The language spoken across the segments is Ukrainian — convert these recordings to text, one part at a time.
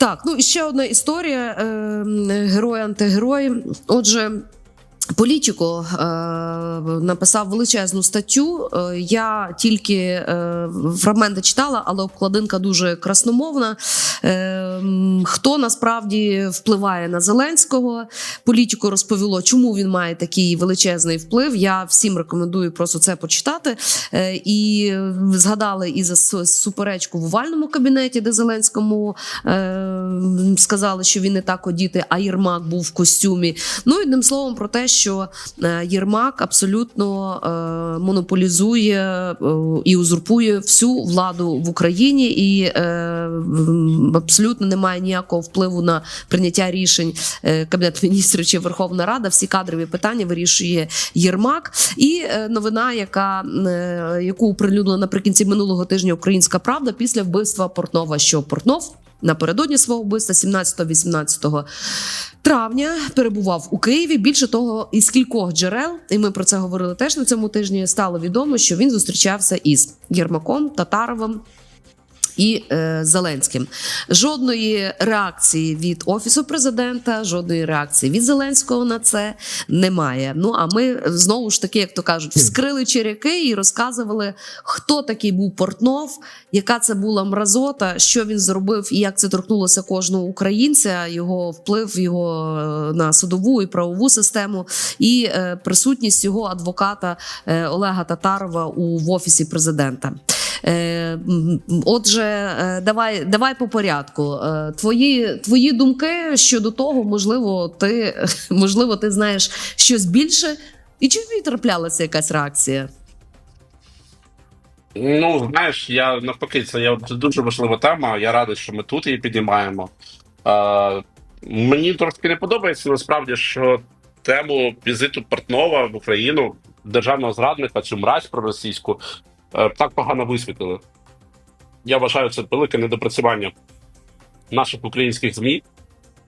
Так, ну і ще одна історія: е, герой антигерой. Отже. Політіко е, написав величезну статтю. Е, я тільки е, фрагменти читала, але обкладинка дуже красномовна. Е, хто насправді впливає на Зеленського? Політіко розповіло, чому він має такий величезний вплив. Я всім рекомендую просто це почитати. Е, і згадали і за суперечку в овальному кабінеті, де Зеленському е, сказали, що він не так одіти, а Єрмак був в костюмі. Ну і одним словом про те, що е, Єрмак абсолютно е, монополізує е, і узурпує всю владу в Україні, і абсолютно не має ніякого впливу на прийняття рішень Кабінету міністрів чи Верховна Рада. Всі кадрові питання вирішує Єрмак. І новина, яка яку оприлюднила наприкінці минулого тижня Українська Правда після вбивства Портнова, що Портнов напередодні свого вбивства 17-18 травня перебував у Києві. Більше того, із кількох джерел, і ми про це говорили теж на цьому тижні. Стало відомо, що він зустрічався із Єрмаком, Татаровим. І е, Зеленським жодної реакції від офісу президента, жодної реакції від Зеленського на це немає. Ну а ми знову ж таки, як то кажуть, вскрили черяки і розказували, хто такий був Портнов, яка це була мразота, що він зробив і як це торкнулося кожного українця, його вплив його е, на судову і правову систему, і е, присутність його адвоката е, Олега Татарова у в офісі президента. Е, Отже, е, давай, давай по порядку. Е, Твої, твої думки щодо того, можливо, ти можливо, ти знаєш щось більше, і чи тобі траплялася якась реакція? Ну, знаєш, я навпаки, це є дуже важлива тема. Я радий, що ми тут її підіймаємо. Е, мені трошки не подобається насправді, що тему візиту Портнова в Україну, державного зрадника, цю мразь проросійську, так погано висвітлили. Я вважаю, це велике недопрацювання наших українських ЗМІ.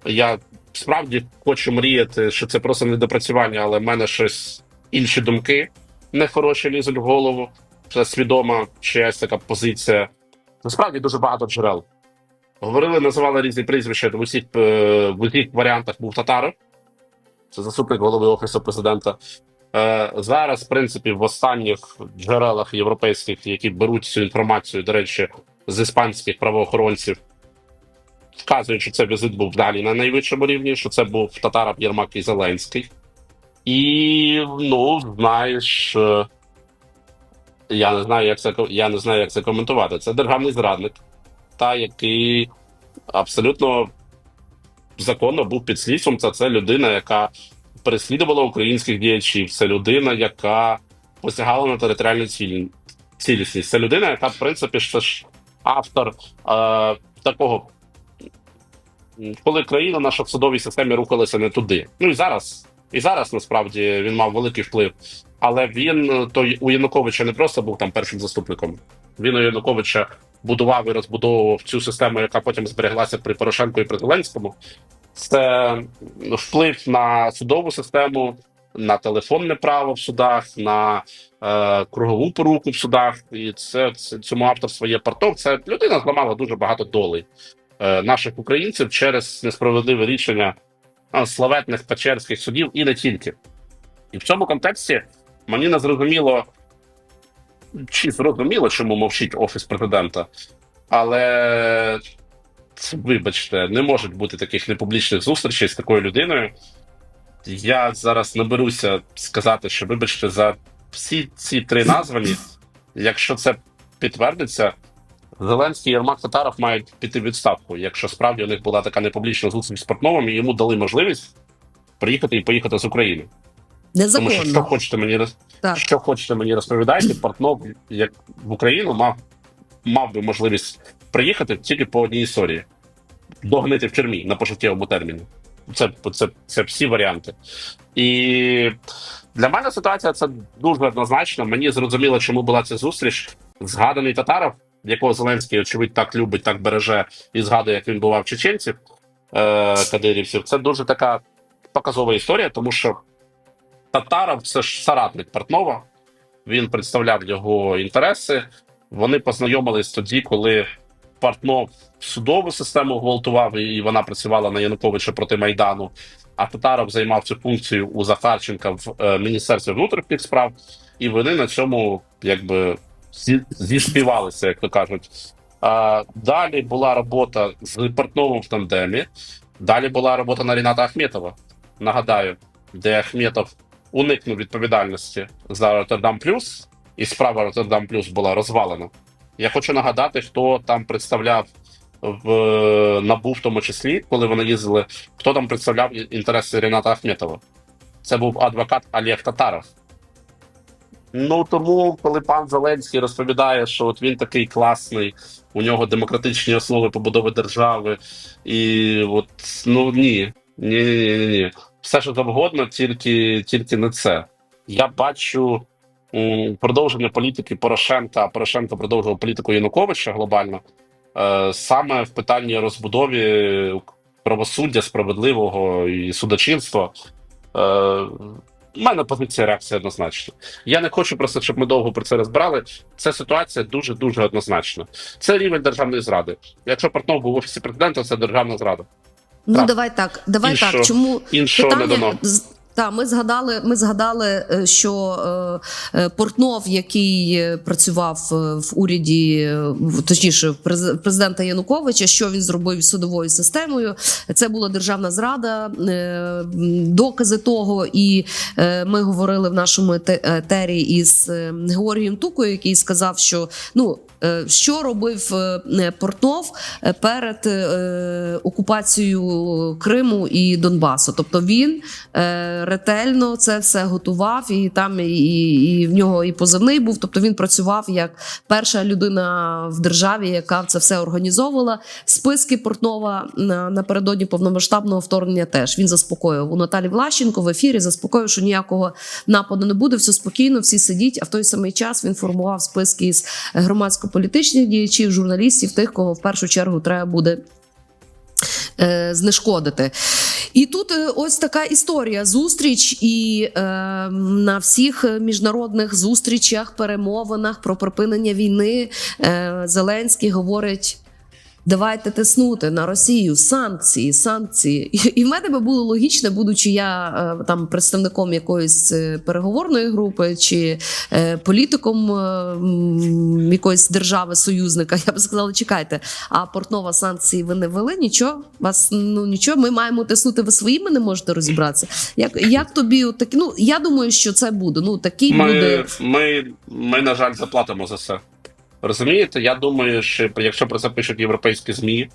Я справді хочу мріяти, що це просто недопрацювання, але в мене щось інші думки нехороші лізуть в голову. Це свідома чиясь така позиція. Насправді дуже багато джерел. Говорили, називали різні прізвища. В усіх, е, в усіх варіантах був Татаров, це заступник голови офісу президента. Е, Зараз, в принципі, в останніх джерелах європейських, які беруть цю інформацію, до речі, з іспанських правоохоронців, вказують, що це візит був далі на найвищому рівні, що це був Татаров, Єрмак і Зеленський. І, ну, знаєш. е, я не знаю, як це я не знаю, як це коментувати. Це державний зрадник, та який абсолютно законно був під слідством. Це, це людина, яка переслідувала українських діячів. Це людина, яка посягала на територіальну цілі... цілісність. Це людина, яка, в принципі, ще ж автор е, такого. Коли країна наша в судовій системі рухалася не туди. Ну і зараз, і зараз насправді він мав великий вплив. Але він е, той у Януковича не просто був там першим заступником. Він у Януковича будував і розбудовував цю систему, яка потім збереглася при Порошенку і при Зеленському. Це вплив на судову систему, на телефонне право в судах, на е, кругову поруку в судах. І це, це цьому авторство є партов. Це людина зламала дуже багато долей е, наших українців через несправедливе рішення е, славетних печерських судів і не тільки. І в цьому контексті мені не зрозуміло, чи зрозуміло, чому мовчить офіс президента, але вибачте, не можуть бути таких непублічних зустрічей з такою людиною. Я зараз не беруся сказати, що вибачте, за всі ці три названі, якщо це підтвердиться, Зеленський і Єрмак Татаров мають піти в відставку. Якщо справді у них була така непублічна зустріч з Портновим, і йому дали можливість приїхати і поїхати з України. Тому що що хочете мені. Так. що хочете мені розповідайте, Портнов як в Україну мав мав би можливість приїхати тільки по одній історії, догнити в тюрмі на пожиттєвому терміні. Це, це, це всі варіанти. І для мене ситуація це дуже однозначно. Мені зрозуміло, чому була ця зустріч. Згаданий татаров, якого Зеленський, очевидь, так любить, так береже і згадує, як він бував чеченців е, кадирівців. Це дуже така показова історія, тому що Татаров це ж соратник Портнова. Він представляв його інтереси. Вони познайомились тоді, коли Портнов судову систему гвалтував, і вона працювала на Януковича проти Майдану. А Татаров займав цю функцію у Захарченка в е, Міністерстві внутрішніх справ, і вони на цьому якби зі, зіспівалися, як то кажуть. А, далі була робота з Портновим в тандемі. Далі була робота на Ріната Ахметова. Нагадаю, де Ахметов уникнув відповідальності за Роттердам Плюс, і справа Роттердам Плюс була розвалена. Я хочу нагадати, хто там представляв в НАБУ, в тому числі, коли вони їздили, хто там представляв інтереси Ріната Ахметова. Це був адвокат Олег Татаров. Ну тому, коли пан Зеленський розповідає, що от він такий класний, у нього демократичні основи побудови держави, і от ну ні, ні, ні, ні. Все, що завгодно, тільки, тільки не це. Я бачу продовження політики Порошенка. Порошенко продовжував політику Януковича глобально. Е, саме в питанні розбудові правосуддя справедливого і судочинства. Е, у мене позиція реакція однозначна. Я не хочу просто, щоб ми довго про це розбирали. Ця ситуація дуже дуже однозначна. Це рівень державної зради. Якщо Портнов був в офісі президента, це державна зрада. Ну Так. давай так, давай І так. Чому Іншого не дано. З- та, ми згадали, ми згадали, е, що е, е, Портнов, який працював в уряді, точніше, в през- президента Януковича, що він зробив із судовою системою. Це була державна зрада. Докази того, і ми говорили в нашому ете- етері із Георгієм Тукою, який сказав, що ну. Що робив Портнов перед окупацією Криму і Донбасу? Тобто він ретельно це все готував, і там і, і в нього і позивний був. Тобто він працював як перша людина в державі, яка це все організовувала. Списки Портнова на, напередодні повномасштабного вторгнення теж він заспокоїв у Наталі Влащенко в ефірі. Заспокоїв, що ніякого нападу не буде. Все спокійно, всі сидіть. А в той самий час він формував списки із громадсько-політичних діячів, журналістів, тих, кого в першу чергу треба буде знешкодити. І тут е, ось така історія: зустріч, і е, на всіх міжнародних зустрічах, перемовинах про припинення війни е, Зеленський говорить. Давайте тиснути на Росію санкції, санкції. І, і в мене би було логічно, будучи я е, там представником якоїсь е, переговорної групи чи е, політиком е, якоїсь держави союзника. Я б сказала, чекайте, а портнова санкції ви не ввели? Нічого, вас ну нічого. Ми маємо тиснути. Ви своїми не можете розібратися. Як, як тобі такі? Ну я думаю, що це буде. Ну такий буде. Ми, ми, ми, на жаль, заплатимо за це. Розумієте? Я думаю, що якщо про це пишуть європейські ЗМІ,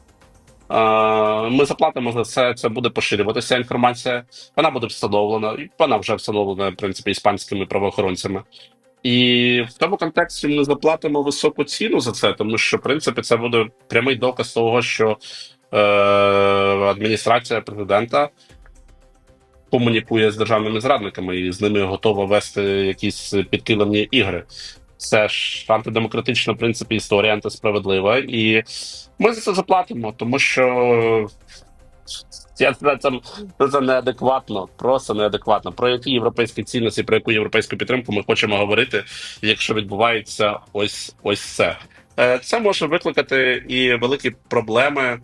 ми заплатимо за це, це буде поширюватися інформація. Вона буде встановлена, і вона вже встановлена, в принципі, іспанськими правоохоронцями. І в тому контексті ми заплатимо високу ціну за це, тому що, в принципі, це буде прямий доказ того, що е, адміністрація президента комунікує з державними зрадниками і з ними готова вести якісь підкилимні ігри. Це ж антидемократична, в принципі, історія антисправедлива, і ми за це заплатимо, тому що я це, це, це неадекватно, просто неадекватно. Про які європейські цінності, про яку європейську підтримку ми хочемо говорити, якщо відбувається ось ось це. Е, Це може викликати і великі проблеми,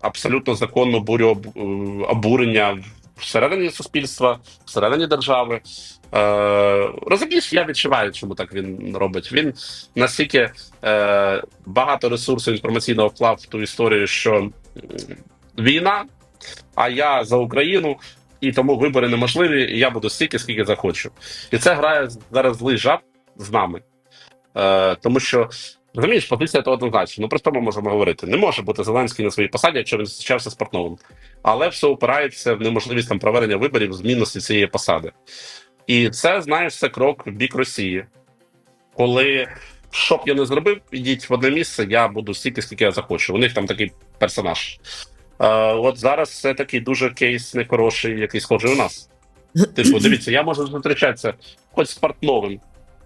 абсолютно законну бурю е, обурення всередині суспільства, всередині держави. Е, розумієш, я відчуваю, чому так він робить. Він настільки е, багато ресурсу інформаційного вклав в ту історію, що війна, а я за Україну, і тому вибори неможливі, і я буду стільки, скільки захочу. І це грає зараз злий жарт з нами. Е, тому що. Розумієш, позиція то однозначно. Ну про що ми можемо говорити? Не може бути Зеленський на своїй посаді, якщо він зустрічався з Портновим. Але все опирається в неможливість там проведення виборів з мінусі цієї посади. І це, знаєш, це крок в бік Росії. Коли що б я не зробив, ідіть в одне місце, я буду стільки, скільки я захочу. У них там такий персонаж. Е, от зараз це такий дуже кейс нехороший, який схожий у нас. Типу, дивіться, я можу зустрічатися хоч з Портновим,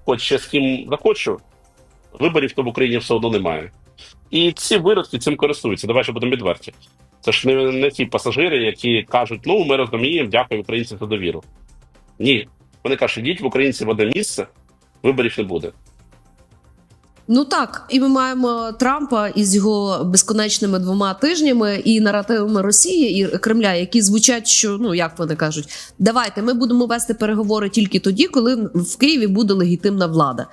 хоч ще з ким захочу. Виборів то в Україні все одно немає. І ці виродки цим користуються. Давай ще будемо відверті. Це ж не, не ті пасажири, які кажуть, ну ми розуміємо, дякую українцям за довіру. Ні. Вони кажуть, йдіть в українців в одне місце, виборів не буде. Ну так, і ми маємо Трампа із його безконечними двома тижнями і наративами Росії і Кремля, які звучать, що ну як вони кажуть, давайте ми будемо вести переговори тільки тоді, коли в Києві буде легітимна влада.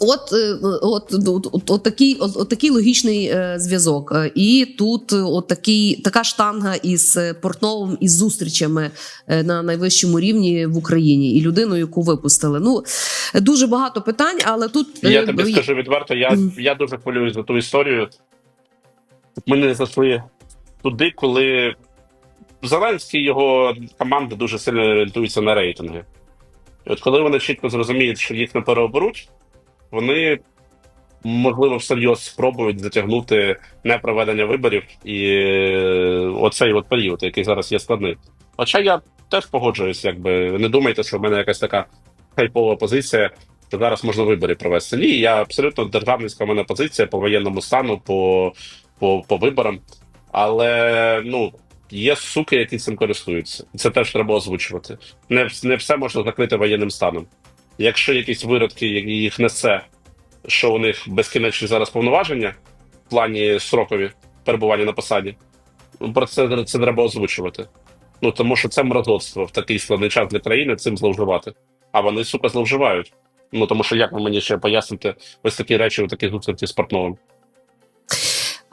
От, е, от, от, от, от, такий, от, от такий логічний е, зв'язок. Е, І тут е, от такий, така штанга із Портновим із зустрічами е, на найвищому рівні в Україні і людиною, яку випустили. Ну дуже багато питань, але тут Я е, тобі скажу відверто, я, Мгм. я дуже хвилююсь за ту історію. Ми не зайшли туди, коли Зеленський його команда дуже сильно орієнтуються на рейтинги. І от коли вони чітко зрозуміють, що їх не переоберуть, вони, можливо, всерйоз спробують затягнути непроведення виборів і е, оцей от період, який зараз є складний. Хоча я теж погоджуюсь, якби не думайте, що в мене якась така хайпова позиція, що зараз можна вибори провести. Ні, я абсолютно державницька в мене позиція по воєнному стану, по, по, по виборам. Але ну, є суки, які цим користуються. Це теж треба озвучувати. Не, не все можна закрити воєнним станом. Якщо якісь виродки, які їх несе, що у них безкінечні зараз повноваження в плані срокові перебування на посаді, ну, про це, це треба озвучувати. Ну тому що це мразотство в такий складний час для країни цим зловживати. А вони, сука, зловживають. Ну тому що як ви мені ще поясните ось такі речі у таких зустрічі з партновим?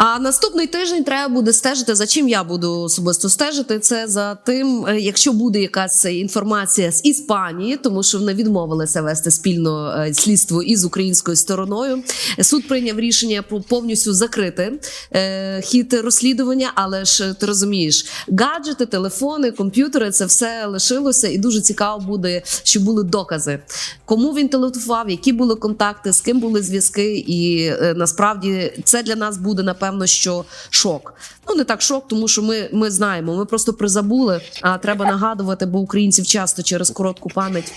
А наступний тиждень треба буде стежити. За чим я буду особисто стежити? Це за тим, е, якщо буде якась інформація з Іспанії, тому що вони відмовилися вести спільно е, слідство із українською стороною. Суд прийняв рішення про повністю закрити е, хід розслідування, але ж ти розумієш, гаджети, телефони, комп'ютери це все лишилося, і дуже цікаво буде, що були докази. Кому він телефонував, які були контакти, з ким були зв'язки, і насправді це для нас буде напевно, що шок. Ну не так шок, тому що ми, ми знаємо, ми просто призабули. А треба нагадувати, бо українців часто через коротку пам'ять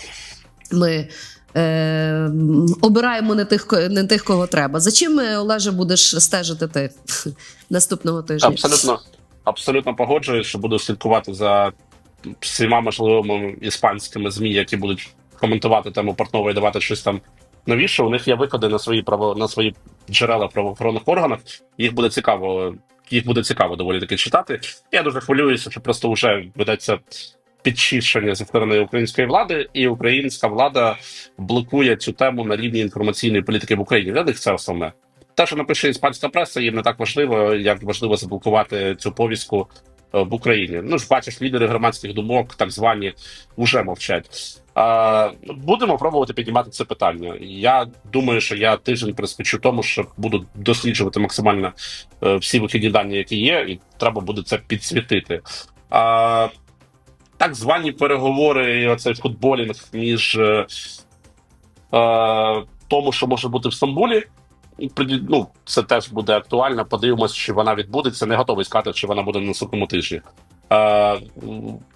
ми. Е, обираємо не тих, не тих, кого треба. За чим е, Олеже будеш стежити ти наступного тижня? Абсолютно, абсолютно погоджуюсь, що буду слідкувати за всіма можливими іспанськими змі, які будуть коментувати тему Портнова і давати щось там новіше. У них є виходи на свої право на свої джерела правоохоронних органах. Їх буде цікаво, їх буде цікаво доволі таки читати. Я дуже хвилююся, що просто вже ведеться підчищення зі сторони української влади, і українська влада блокує цю тему на рівні інформаційної політики в Україні. Для них це основне. Те, що напише іспанська преса, їм не так важливо, як важливо заблокувати цю повістку е, в Україні. Ну ж бачиш, лідери громадських думок, так звані, вже мовчать. А, будемо пробувати піднімати це питання. Я думаю, що я тиждень присвячу тому, що буду досліджувати максимально е, всі вихідні дані, які є, і треба буде це підсвітити. А, так звані переговори, і оцей футболінг між е, е, тому, що може бути в Стамбулі. Ну, це теж буде актуально. Подивимось, чи вона відбудеться. Не готовий сказати, чи вона буде на наступному тижні. Е,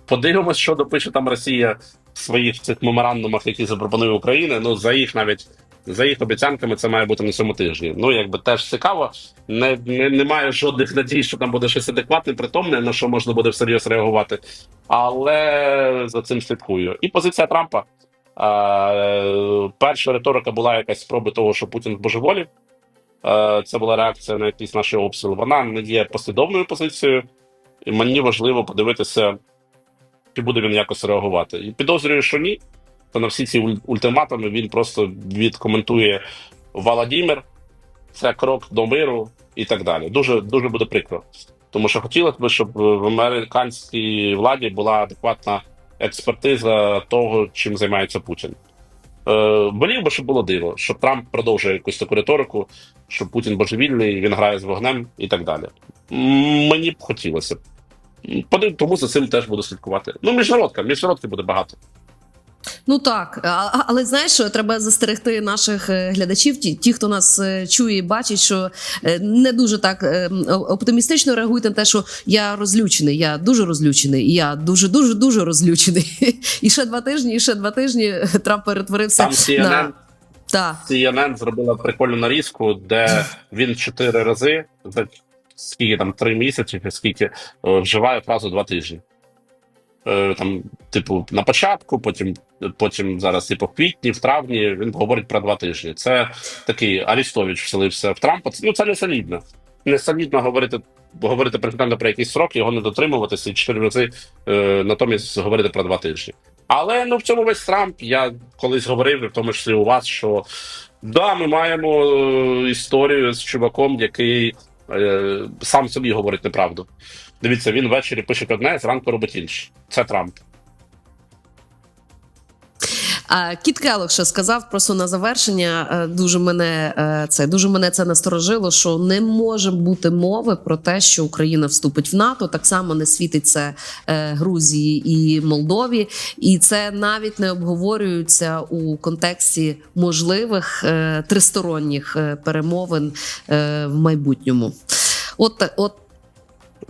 подивимось, що допише там Росія своїх цих меморандумах, які запропонує Україна. Ну, за їх навіть за їх обіцянками, це має бути на цьому тижні. Ну, якби теж цікаво. Не, не, немає жодних надій, що там буде щось адекватне, притомне, на що можна буде всерйоз реагувати. Але за цим слідкую. І позиція Трампа. Е, перша риторика була якась спроби того, що Путін божеволів. Е, Це була реакція на якісь наші обстріли. Вона не є послідовною позицією, і мені важливо подивитися, чи буде він якось реагувати. І підозрюю, що ні. То на всі ці ультиматуми він просто відкоментує Володимир, це крок до миру і так далі. Дуже дуже буде прикро. Тому що хотілося б, щоб в американській владі була адекватна експертиза того, чим займається Путін. Е, болів би, щоб було диво, що Трамп продовжує якусь таку риторику, що Путін божевільний, він грає з вогнем і так далі. Мені б хотілося. Подив- Тому за цим теж буду слідкувати. Ну, міжнародка, міжнародки буде багато. Ну так, але знаєш, що треба застерегти наших е, глядачів, ті, ті, хто нас е, чує і бачить, що е, не дуже так оптимістично реагують на те, що я розлючений. Я дуже розлючений, я дуже, дуже, дуже розлючений. І ще два тижні, і ще два тижні Трамп перетворився Там CNN, на та. CNN зробила прикольну нарізку, де він чотири рази за скільки там три місяці, чи скільки е, вживає фразу два тижні. Е, там, типу, на початку, потім, потім зараз, типу, в квітні, в травні він говорить про два тижні. Це такий Арістович вселився в Трампа. Ну це не солідно. Не солідно говорити, говорити президенту про якийсь срок, його не дотримуватися і чотири рази е, натомість говорити про два тижні. Але ну в цьому весь Трамп. Я колись говорив, і в тому числі у вас, що да, ми маємо е, історію з чуваком, який сам собі говорить неправду. Дивіться, він ввечері пише одне, зранку робить інше. Це Трамп. Кіт Келлог ще сказав просто на завершення. е, Дуже мене е, це дуже мене це насторожило. Що не може бути мови про те, що Україна вступить в НАТО. Так само не світить це е, Грузії і Молдові, і це навіть не обговорюється у контексті можливих тристоронніх перемовин в майбутньому. От от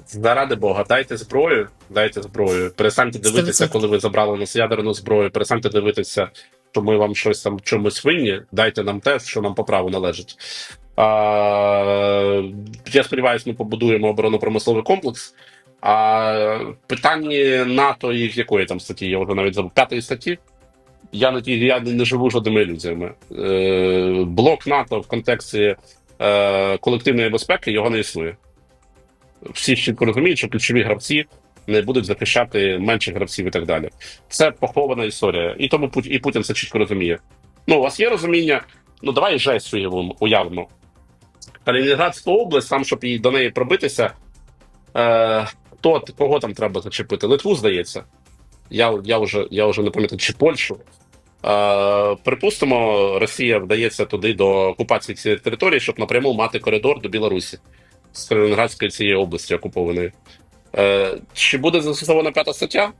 Заради Бога, дайте зброю, дайте зброю. Перестаньте дивитися, 100%. коли ви забрали нас ядерну зброю. Перестаньте дивитися, що ми вам щось там чомусь винні. Дайте нам те, що нам по праву належить. А, я сподіваюся, ми побудуємо оборонно-промисловий комплекс. А питання НАТО і якої там статті? Я вже навіть забув п'ятої статті. Я не я не живу жодними ілюзіями. Е, блок НАТО в контексті е, колективної безпеки його не існує всі чітко розуміють, що ключові гравці не будуть захищати менших гравців і так далі. Це похована історія. І тому і Путін це чітко розуміє. Ну, у вас є розуміння, ну давай жесть уявно. Калінінградська область, сам, щоб їй до неї пробитися, е, то кого там треба зачепити? Литву, здається. Я, я, вже, я вже не пам'ятаю, чи Польщу. Е, припустимо, Росія вдається туди до окупації цієї території, щоб напряму мати коридор до Білорусі з Калінінградської цієї області окупованої. Е, чи буде застосована п'ята стаття?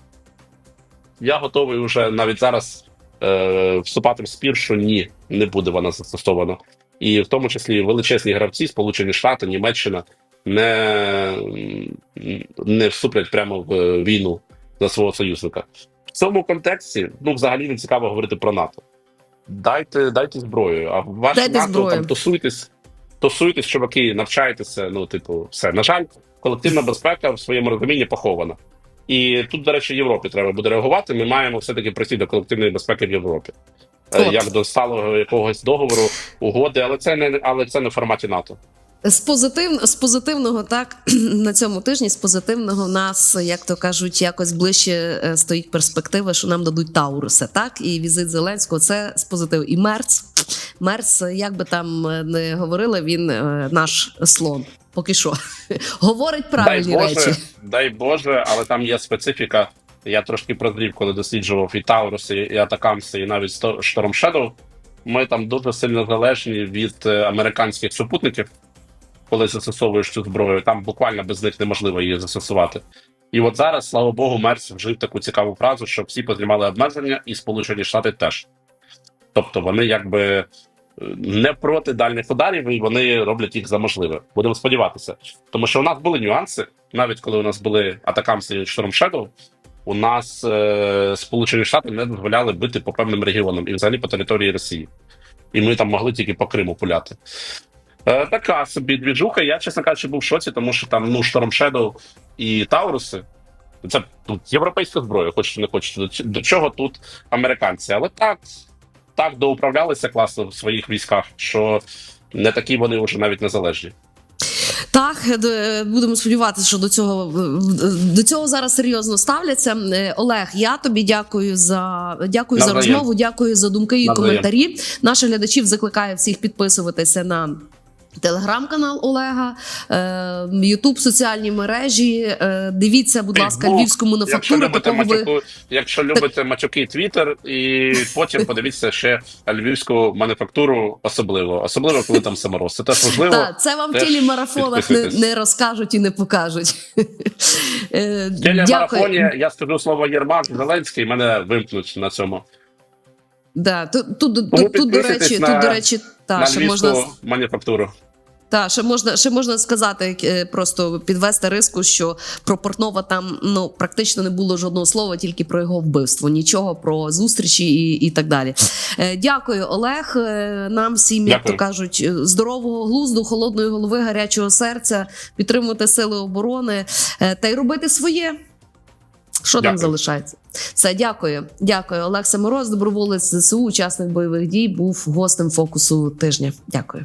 Я готовий вже навіть зараз е, вступати в спір, що ні, не буде вона застосована. І в тому числі величезні гравці, Сполучені Штати, Німеччина, не, не вступлять прямо в е, війну за свого союзника. В цьому контексті ну, взагалі не цікаво говорити про НАТО. Дайте, дайте зброю, а ваше Дайте НАТО зброю. там тусуйтесь, тусуйтесь, чуваки, навчайтеся. Ну, типу, все. На жаль, колективна безпека в своєму розумінні похована. І тут, до речі, Європі треба буде реагувати. Ми маємо все-таки прийти до колективної безпеки в Європі. Е, От. Як до сталого якогось договору, угоди, але це не але це не в форматі НАТО. З позитив, з позитивного, так на цьому тижні з позитивного нас, як то кажуть, якось ближче е, стоїть перспектива, що нам дадуть Тауруси. Так, і візит Зеленського це з позитиву. І Мерц, Мерц, як би там е, не говорили, він е, наш слон. Поки що говорить правильні дай Боже, речі. дай Боже, але там є специфіка. Я трошки прозрів, коли досліджував і Тауруси, і Атакамси, і навіть Storm Shadow. Ми там дуже сильно залежні від американських супутників, коли застосовуєш цю зброю. Там буквально без них неможливо її застосувати. І от зараз, слава Богу, Мерс вжив таку цікаву фразу, що всі познімали обмеження, і Сполучені Штати теж. Тобто вони якби е, не проти дальніх ударів, і вони роблять їх за можливе. Будемо сподіватися. Тому що у нас були нюанси, навіть коли у нас були атакамси Storm Shadow, у нас е, Сполучені Штати не дозволяли бити по певним регіонам і взагалі по території Росії. І ми там могли тільки по Криму пуляти. Е, така собі двіжуха. Я, чесно кажучи, був в шоці, тому що там ну, Storm Shadow і Тауруси. Це тут європейська зброя, хочете не хочете. До, до чого тут американці? Але так, так доуправлялися класно в своїх військах, що не такі вони вже навіть незалежні. Так, будемо сподіватися, що до цього до цього зараз серйозно ставляться. Е, Олег, я тобі дякую за дякую за розмову. Дякую за думки і Навзаєм. коментарі. Наших глядачів закликаю всіх підписуватися на. Телеграм-канал Олега, е, Ютуб, соціальні мережі. Е, дивіться, будь ласка, львівську Якщо любите, Такого ви якщо любите матюки Твіттер, і потім подивіться ще львівську мануфактуру, особливо, особливо коли там самороз. Це теж важливо. та, це вам в теж телемарафонах не, не розкажуть і не покажуть. Е, В телемарафоні я скажу слово Єрмак Зеленський, мене вимкнуть на цьому. Да, тут, тут, тут, тут, до речі, на- тут, до речі, та, на ще можна мануфактуру. Та ще можна ще можна сказати, е, просто підвести риску, що про Портнова там ну практично не було жодного слова, тільки про його вбивство, нічого про зустрічі і, і так далі. Е, Дякую, Олег. Е, Нам всім, як Дякую. то кажуть, здорового глузду, холодної голови, гарячого серця, підтримувати сили оборони та й робити своє. Що дякую. там залишається? Все, дякую. Дякую. Олекса Мороз, доброволець ЗСУ, учасник бойових дій, був гостем фокусу тижня. Дякую.